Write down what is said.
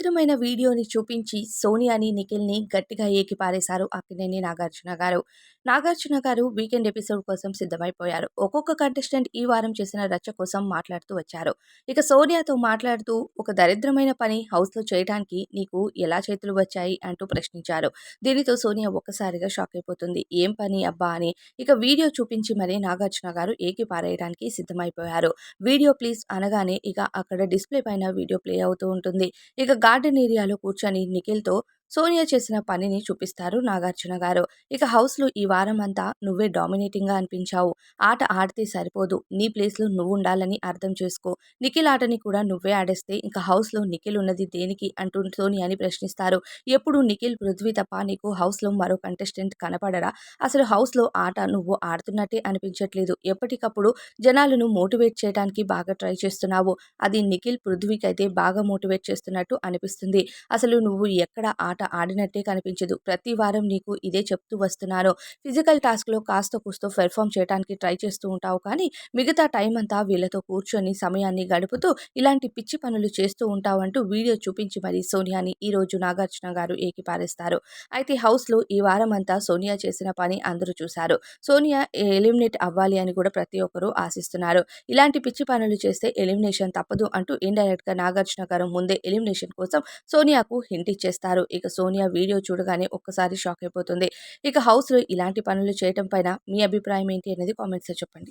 విచిత్రమైన వీడియోని చూపించి సోనియాని నిఖిల్ని గట్టిగా ఏకిపారేశారు అక్కినేని నాగార్జున గారు. నాగార్జున గారు వీకెండ్ ఎపిసోడ్ కోసం సిద్ధమైపోయారు. ఒక్కొక్క కంటెస్టెంట్ ఈ వారం చేసిన రచ్చ కోసం మాట్లాడుతూ వచ్చారు. ఇక సోనియాతో మాట్లాడుతూ ఒక దరిద్రమైన పని హౌస్లో చేయడానికి నీకు ఎలా చేతులు వచ్చాయి? అంటూ ప్రశ్నించారు. దీనితో సోనియా ఒక్కసారిగా షాక్ అయిపోతుంది. ఏం పని అబ్బా అని. ఇక వీడియో చూపించి మరీ నాగార్జున గారు ఏకిపారేయడానికి సిద్ధమైపోయారు. వీడియో ప్లీజ్ అనగానే ఇక అక్కడ డిస్ప్లే పైన వీడియో ప్లే అవుతూ ఉంటుంది. ఇక గార్డెన్ ఏరియాలో కూర్చొని నిఖిల్తో సోనియా చేసిన పనిని చూపిస్తారు నాగార్జున గారు. ఇక హౌస్లో ఈ వారం అంతా నువ్వే డామినేటింగ్గా అనిపించావు. ఆట ఆడితే సరిపోదు. నీ ప్లేస్లో నువ్వు ఉండాలని అర్థం చేసుకో. నిఖిల్ ఆటని కూడా నువ్వే ఆడేస్తే ఇంకా హౌస్లో నిఖిల్ ఉన్నది దేనికి అంటూ సోనియాని ప్రశ్నిస్తారు. ఎప్పుడు నిఖిల్ పృథ్వీ తప్ప నీకు హౌస్లో మరో కంటెస్టెంట్ కనపడరా? అసలు హౌస్లో ఆట నువ్వు ఆడుతున్నట్టే అనిపించట్లేదు. ఎప్పటికప్పుడు జనాలను మోటివేట్ చేయడానికి బాగా ట్రై చేస్తున్నావు. అది నిఖిల్ పృథ్వీకి అయితే బాగా మోటివేట్ చేస్తున్నట్టు అనిపిస్తుంది. అసలు నువ్వు ఎక్కడ ఆట ఆడినట్టే కనిపించదు. ప్రతి వారం నీకు ఇదే చెప్తూ వస్తున్నాను ఫిజికల్ టాస్క్లో కాస్త కూస్తో పెర్ఫామ్ చేయడానికి ట్రై చేస్తూ ఉంటావు కానీ మిగతా టైం అంతా వీళ్ళతో కూర్చొని సమయాన్ని గడుపుతూ ఇలాంటి పిచ్చి పనులు చేస్తూ ఉంటావు అంటూ వీడియో చూపించి మరి సోనియాని ఈరోజు నాగార్జున గారు ఏకిపారేస్తారు. అయితే హౌస్లో ఈ వారం అంతా సోనియా చేసిన పని అందరూ చూశారు. సోనియా ఎలిమినేట్ అవ్వాలి అని కూడా ప్రతి ఒక్కరూ ఆశిస్తున్నారు. ఇలాంటి పిచ్చి పనులు చేస్తే ఎలిమినేషన్ తప్పదు అంటూ ఇండైరెక్ట్గా నాగార్జున గారు ముందే ఎలిమినేషన్ కోసం సోనియాకు హింట్ ఇచ్చేస్తారు. ఇక సోనియా వీడియో చూడగానే ఒక్కసారి షాక్ అయిపోతుంది. ఇక హౌస్లో ఇలాంటి పనులు చేయటం పైన మీ అభిప్రాయం ఏంటి అనేది కామెంట్స్లో చెప్పండి.